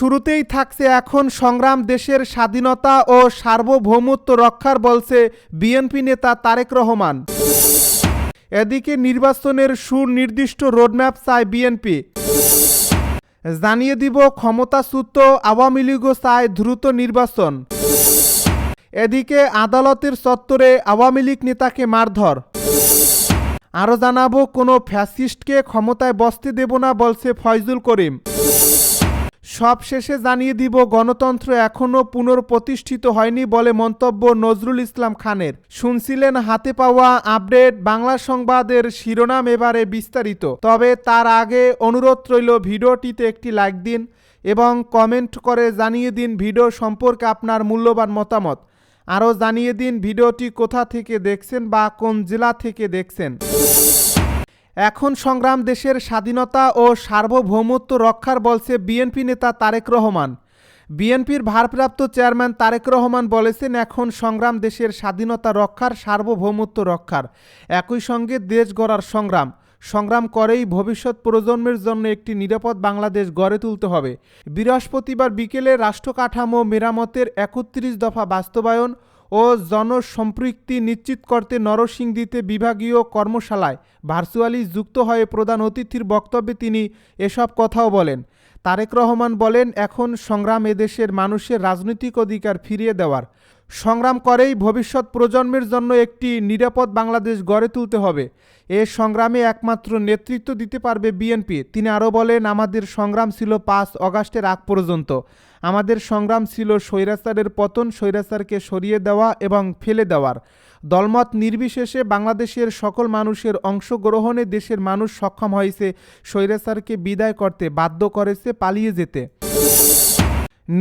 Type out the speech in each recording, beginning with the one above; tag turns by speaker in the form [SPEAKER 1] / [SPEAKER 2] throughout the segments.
[SPEAKER 1] শুরুতেই থাকছে এখন সংগ্রাম দেশের স্বাধীনতা ও সার্বভৌমত্ব রক্ষার, বলছে বিএনপি নেতা তারেক রহমান। এদিকে নির্বাচনের সুনির্দিষ্ট রোডম্যাপ চায় বিএনপি। জানিয়ে দিব, ক্ষমতাচ্যুত আওয়ামী লীগও চায় দ্রুত নির্বাচন। এদিকে আদালতের চত্বরে আওয়ামী লীগ নেতাকে মারধর। আরও জানাব, কোনো ফ্যাসিস্টকে ক্ষমতায় বসতে দেব না, বলছে ফয়জুল করিম। সব শেষে জানিয়ে দিব, গণতন্ত্র এখনও পুনর্প্রতিষ্ঠিত হয়নি বলে মন্তব্য নজরুল ইসলাম খানের। শুনছিলেন হাতে পাওয়া আপডেট, বাংলা সংবাদের শিরোনাম এবারে বিস্তারিত। তবে তার আগে অনুরোধ রইল ভিডিওটিতে একটি লাইক দিন এবং কমেন্ট করে জানিয়ে দিন ভিডিও সম্পর্কে আপনার মূল্যবান মতামত। আরও জানিয়ে দিন ভিডিওটি কোথা থেকে দেখছেন বা কোন জেলা থেকে দেখছেন। এখন সংগ্রাম দেশের স্বাধীনতা ও সার্বভৌমত্ব রক্ষার বলছে বিএনপি নেতা তারেক রহমান। বিএনপির ভারপ্রাপ্ত চেয়ারম্যান তারেক রহমান বলেছেন, এখন সংগ্রাম দেশের স্বাধীনতা রক্ষার, সার্বভৌমত্ব রক্ষার। একই সঙ্গে দেশ গড়ার সংগ্রাম। সংগ্রাম করেই ভবিষ্যৎ প্রজন্মের জন্য একটি নিরাপদ বাংলাদেশ গড়ে তুলতে হবে। বৃহস্পতিবার বিকেলে রাষ্ট্রকাঠামো মেরামতের একত্রিশ দফা বাস্তবায়ন ও জনসম্পৃক্তি নিশ্চিত করতে নরসিংদীতে বিভাগীয় কর্মশালায় ভার্চুয়ালি যুক্ত হয়ে প্রধান অতিথির বক্তব্যে তিনি এসব কথাও বলেন। তারেক রহমান বলেন, এখন সংগ্রাম এদেশের মানুষের রাজনৈতিক অধিকার ফিরিয়ে দেওয়ার। সংগ্রাম করেই ভবিষ্যৎ প্রজন্মের জন্য একটি নিরাপদ বাংলাদেশ গড়ে তুলতে হবে। এ সংগ্রামে একমাত্র নেতৃত্ব দিতে পারবে বিএনপি। তিনি আরও বলেন, আমাদের সংগ্রাম ছিল পাঁচ অগাস্টের আগ পর্যন্ত। আমাদের সংগ্রাম ছিল স্বৈরাচারের পতন, স্বৈরাচারকে সরিয়ে দেওয়া এবং ফেলে দেওয়ার। দলমত নির্বিশেষে বাংলাদেশের সকল মানুষের অংশগ্রহণে দেশের মানুষ সক্ষম হয়েছে, স্বৈরাচারকে বিদায় করতে বাধ্য করেছে, পালিয়ে যেতে।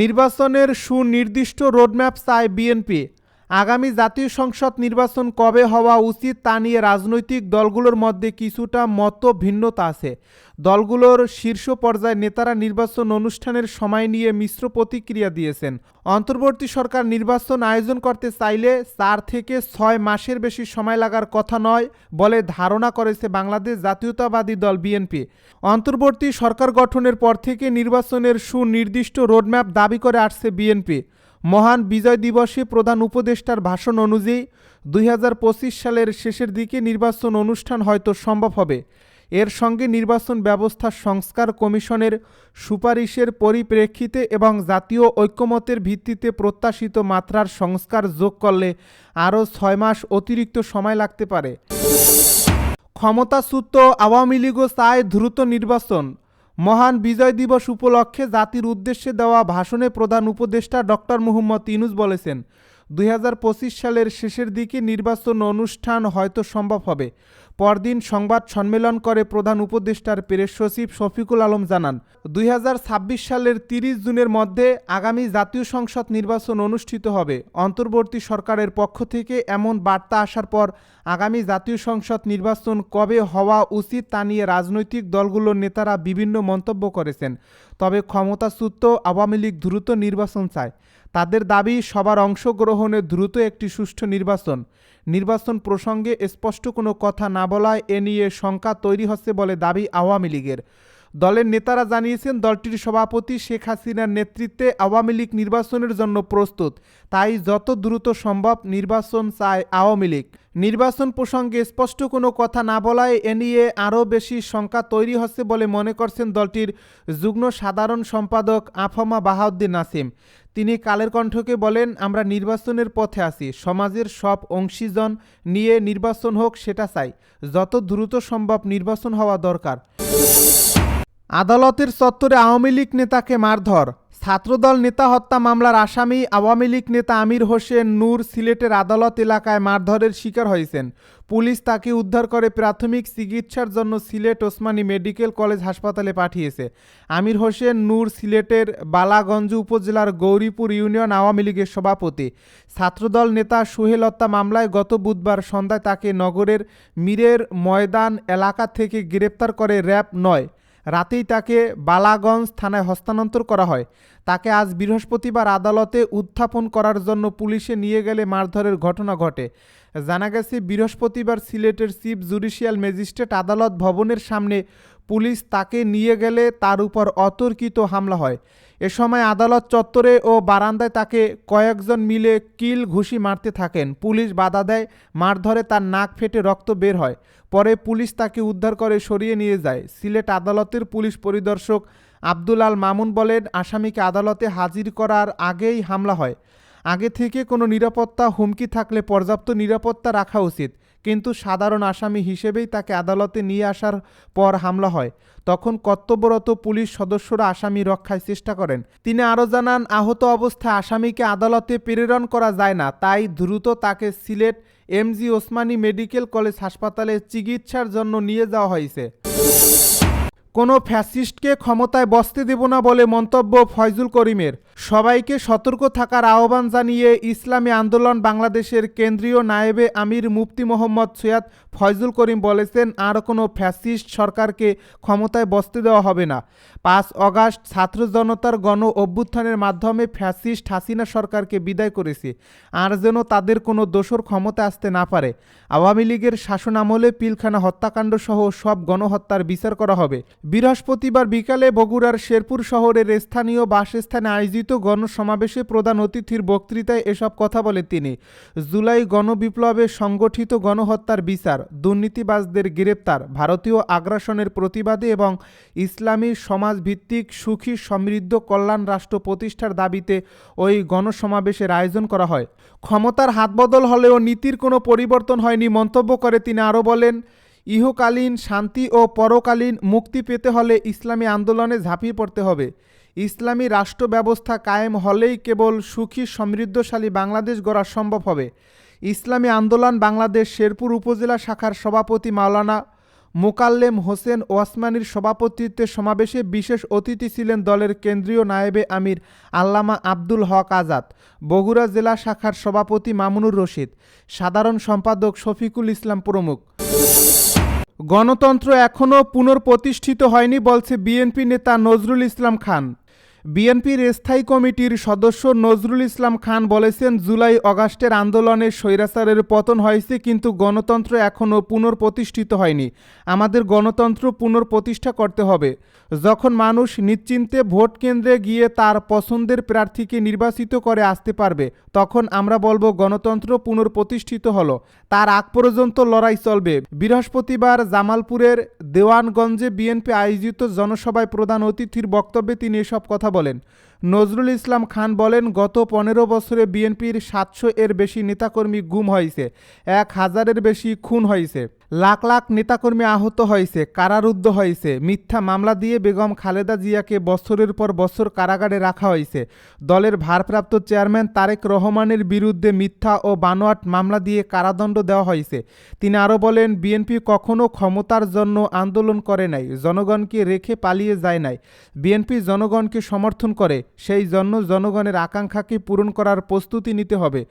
[SPEAKER 1] নির্বাচনের সুনির্দিষ্ট রোডম্যাপ চায় বিএনপি। আগামী জাতীয় সংসদ নির্বাচন কবে হওয়া উচিত তা নিয়ে রাজনৈতিক দলগুলোর মধ্যে কিছুটা মত ভিন্নতা আছে। দলগুলোর শীর্ষ পর্যায়ের নেতারা নির্বাচন অনুষ্ঠানের সময় নিয়ে মিশ্র প্রতিক্রিয়া দিয়েছেন। অন্তর্বর্তী সরকার নির্বাচন আয়োজন করতে চাইলে চার থেকে ছয় মাসের বেশি সময় লাগার কথা নয় বলে ধারণা করেছে বাংলাদেশ জাতীয়তাবাদী দল বিএনপি। অন্তর্বর্তী সরকার গঠনের পর থেকে নির্বাচনের সুনির্দিষ্ট রোডম্যাপ দাবি করে আসছে বিএনপি। মহান বিজয় দিবসে প্রধান উপদেষ্টার ভাষণ অনুযায়ী দুই হাজার পঁচিশ সালের শেষের দিকে নির্বাচন অনুষ্ঠান হয়তো সম্ভব হবে। এর সঙ্গে নির্বাচন ব্যবস্থা সংস্কার কমিশনের সুপারিশের পরিপ্রেক্ষিতে এবং জাতীয় ঐক্যমতের ভিত্তিতে প্রত্যাশিত মাত্রার সংস্কার যোগ করলে আরও ছয় মাস অতিরিক্ত সময় লাগতে পারে। ক্ষমতাচ্যুত আওয়ামী লীগও চায় দ্রুত নির্বাচন। মহান বিজয় দিবস উপলক্ষে জাতির উদ্দেশ্যে দেওয়া ভাষণে প্রধান উপদেষ্টা ডক্টর মুহম্মদ ইনুস বলেছেন, দুই হাজার পঁচিশ সালের শেষের দিকে নির্বাচন অনুষ্ঠান হয়তো সম্ভব হবে। পরদিন সংবাদ সম্মেলন করে প্রধান উপদেষ্টার প্রেস সচিব শফিকুল আলম জানান, দুই হাজার ছাব্বিশ সালের তিরিশ জুনের মধ্যে আগামী জাতীয় সংসদ নির্বাচন অনুষ্ঠিত হবে। অন্তর্বর্তী সরকারের পক্ষ থেকে এমন বার্তা আসার পর আগামী জাতীয় সংসদ নির্বাচন কবে হওয়া উচিত তা নিয়ে রাজনৈতিক দলগুলোর নেতারা বিভিন্ন মন্তব্য করেছেন। তবে ক্ষমতাচ্যুত আওয়ামী লীগ দ্রুত নির্বাচন চায়। তাদের দাবি, সবার অংশগ্রহণে দ্রুত একটি সুষ্ঠু নির্বাচন। নির্বাচন প্রসঙ্গে স্পষ্ট কোনো কথা না বলায় এ নিয়ে শঙ্কা তৈরি হচ্ছে বলে দাবি আওয়ামী লীগের। দলের নেতারা জানিয়েছেন, দলটির সভাপতি শেখ হাসিনার নেতৃত্বে আওয়ামী লীগ নির্বাচনের জন্য প্রস্তুত। তাই যত দ্রুত সম্ভব নির্বাচন চায় আওয়ামী লীগ। নির্বাচন প্রসঙ্গে স্পষ্ট কোনো কথা না বলায় এ নিয়ে আরও বেশি শঙ্কা তৈরি হচ্ছে বলে মনে করছেন দলটির যুগ্ম সাধারণ সম্পাদক আফমা বাহাউদ্দিন নাসিম। তিনি কালের কণ্ঠকে বলেন, আমরা নির্বাচনের পথে আছি, সমাজের সব অংশীজন নিয়ে নির্বাচন হোক, সেটা চাই। যত দ্রুত সম্ভব নির্বাচন হওয়া দরকার। আদালতের চত্বরে আওয়ামী লীগ নেতাকে মারধর। ছাত্রদল নেতা হত্যা মামলার আসামি আওয়ামী লীগ নেতা আমির হোসেন নূর সিলেটের আদালত এলাকায় মারধরের শিকার হয়েছেন। পুলিশ তাকে উদ্ধার করে প্রাথমিক চিকিৎসার জন্য সিলেট ওসমানী মেডিকেল কলেজ হাসপাতালে পাঠিয়েছে। আমির হোসেন নূর সিলেটের বালাগঞ্জ উপজেলার গৌরীপুর ইউনিয়ন আওয়ামী লীগের সভাপতি। ছাত্রদল নেতা সোহেল হত্যা মামলায় গত বুধবার সন্ধ্যায় তাকে নগরের মীরের ময়দান এলাকা থেকে গ্রেপ্তার করে র্যাব নয়। রাতেই তাকে বালাগঞ্জ থানায় হস্তান্তর করা হয়। তাকে আজ বৃহস্পতিবার আদালতে উত্থাপন করার জন্য পুলিশে নিয়ে গেলে মারধরের ঘটনা ঘটে। জানা গেছে, বৃহস্পতিবার সিলেটের চিফ জুডিশিয়াল ম্যাজিস্ট্রেট আদালত ভবনের সামনে পুলিশ তাকে নিয়ে গেলে তার উপর অতর্কিত হামলা হয়। এ সময় আদালত চত্বরে ও বারান্দায় তাকে কয়েকজন মিলে কিল ঘুষি মারতে থাকেন। পুলিশ বাধা দেয় মারধরে তার নাক ফেটে রক্ত বের হয়। পরে পুলিশ তাকে উদ্ধার করে সরিয়ে নিয়ে যায়। সিলেট আদালতের পুলিশ পরিদর্শক আব্দুল আল মামুন বলেন, আসামিকে আদালতে হাজির করার আগেই হামলা হয়। আগে থেকে কোনো নিরাপত্তা হুমকি থাকলে পর্যাপ্ত নিরাপত্তা রাখা উচিত। কিন্তু সাধারণ আসামি হিসেবেই তাকে আদালতে নিয়ে আসার পর হামলা হয়। তখন কর্তব্যরত পুলিশ সদস্যরা আসামি রক্ষায় চেষ্টা করেন। তিনি আরও জানান, আহত অবস্থায় আসামিকে আদালতে প্রেরণ করা যায় না, তাই দ্রুত তাকে Sylhet MG Osmani medical college হাসপাতালে চিকিৎসার জন্য নিয়ে যাওয়া হয়েছে। কোনো ফ্যাসিস্টকে ক্ষমতায় বসতে দেব না বলে মন্তব্য ফয়জুল করিমের। সবাইকে সতর্ক থাকার আহ্বান জানিয়ে ইসলামী আন্দোলন বাংলাদেশের কেন্দ্রীয় নায়েবে আমির মুফতি মোহাম্মদ সৈয়দ ফয়জুল করিম বলেছেন, আর কোনো ফ্যাসিস্ট সরকারকে ক্ষমতায় বসতে দেওয়া হবে না। পাঁচ অগাস্ট ছাত্র জনতার গণ অভ্যুত্থানের মাধ্যমে ফ্যাসিস্ট হাসিনা সরকারকে বিদায় করেছে, আর যেন তাদের কোনো দোষর ক্ষমতা আসতে না পারে। আওয়ামী লীগের শাসন আমলে পিলখানা হত্যাকাণ্ড সহ সব গণহত্যার বিচার করা হবে। বৃহস্পতিবার বিকালে বগুড়ার শেরপুর শহরের স্থানীয় বাসস্থানে আয়োজিত গণসমাবেশে প্রধান অতিথির বক্তৃতায় এসব কথা বলে তিনি। জুলাই গণবিপ্লবে সংগঠিত গণহত্যার বিচার, দুর্নীতিবাজদের গ্রেপ্তার, ভারতীয় আগ্রাসনের প্রতিবাদে এবং ইসলামী সমাজভিত্তিক সুখী সমৃদ্ধ কল্যাণ রাষ্ট্র প্রতিষ্ঠার দাবিতে ওই গণসমাবেশের আয়োজন করা হয়। ক্ষমতার হাতবদল হলেও নীতির কোনো পরিবর্তন হয়নি মন্তব্য করে তিনি আরও বলেন, ইহকালীন শান্তি ও পরকালীন মুক্তি পেতে হলে ইসলামী আন্দোলনে ঝাঁপিয়ে পড়তে হবে। ইসলামী রাষ্ট্র ব্যবস্থা কায়েম হলেই কেবল সুখী, সমৃদ্ধশালী বাংলাদেশ গড়া সম্ভব হবে। ইসলামী আন্দোলন বাংলাদেশ শেরপুর উপজেলা শাখার সভাপতি মাওলানা মোকাল্লেম হোসেন ওসমানীর সভাপতিত্বে সমাবেশে বিশেষ অতিথি ছিলেন দলের কেন্দ্রীয় নায়েবে আমির আল্লামা আব্দুল হক আজাদ, বগুড়া জেলা শাখার সভাপতি মামুনুর রশিদ, সাধারণ সম্পাদক শফিকুল ইসলাম প্রমুখ। গণতন্ত্র এখনও পুনর্প্রতিষ্ঠিত হয়নি, বলছে বিএনপি নেতা নজরুল ইসলাম খান। বিএনপির স্থায়ী কমিটির সদস্য নজরুল ইসলাম খান বলেছেন, জুলাই অগাস্টের আন্দোলনে স্বৈরাচারের পতন হয়েছে, কিন্তু গণতন্ত্র এখনও পুনর্প্রতিষ্ঠিত হয়নি। আমাদের গণতন্ত্র পুনর্প্রতিষ্ঠা করতে হবে। যখন মানুষ নিশ্চিন্তে ভোট কেন্দ্রে গিয়ে তার পছন্দের প্রার্থীকে নির্বাচিত করে আসতে পারবে, তখন আমরা বলব গণতন্ত্র পুনর্প্রতিষ্ঠিত হলো। তার আগ পর্যন্ত লড়াই চলবে। বৃহস্পতিবার জামালপুরের দেওয়ানগঞ্জে বিএনপি আয়োজিত জনসভায় প্রধান অতিথির বক্তব্যে তিনি এসব কথা বলেন। নজরুল ইসলাম খান বলেন, গত পনেরো বছরে বিএনপির সাতশো এর বেশি নেতাকর্মী গুম হয়েছে, এক হাজারের বেশি খুন হয়েছে। লাখ লাখ নেতাকর্মী আহত হয়েছে, কারারুদ্ধ হয়েছে, মিথ্যা মামলা দিয়ে বেগম খালেদা জিয়াকে বছরের পর বছর কারাগারে রাখা হয়েছে। দলের ভারপ্রাপ্ত চেয়ারম্যান তারেক রহমানের বিরুদ্ধে মিথ্যা ও বানোয়াট মামলা দিয়ে কারাদণ্ড দেওয়া হয়েছে। তিনি আরও বলেন, বিএনপি কখনো ক্ষমতার জন্য আন্দোলন করে নাই, জনগণকে রেখে পালিয়ে যায় নাই। বিএনপি জনগণকে সমর্থন করে, সেই জন্য জনগণের আকাঙ্ক্ষাকে পূরণ করার প্রস্তুতি নিতে হবে।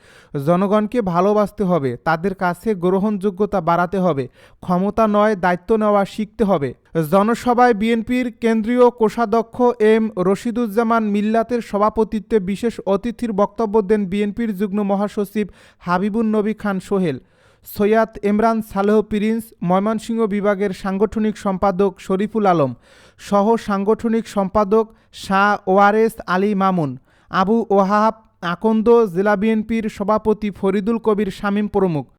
[SPEAKER 1] জনগণকে ভালোবাসতে হবে, তাদের কাছে গ্রহণযোগ্যতা বাড়াতে হবে। ক্ষমতা নয়, দায়িত্ব নেওয়া শিখতে হবে। জনসভায় বিএনপির কেন্দ্রীয় কোষাধ্যক্ষ এম রশিদুজ্জামান মিল্লাতের সভাপতিত্বে বিশেষ অতিথির বক্তব্য দেন বিএনপির যুগ্ম মহাসচিব হাবিবুন নবী খান সোহেল। সৈয়াদ ইমরান সালেহ প্রিন্স, ময়মনসিংহ বিভাগের সাংগঠনিক সম্পাদক শরীফুল আলম, সহ সাংগঠনিক সম্পাদক শাহ ওয়ারেস আলী মামুন, আবু ওহাব আকন্দ, জেলা বিএনপির সভাপতি ফরিদুল কবির শামীম প্রমুখ।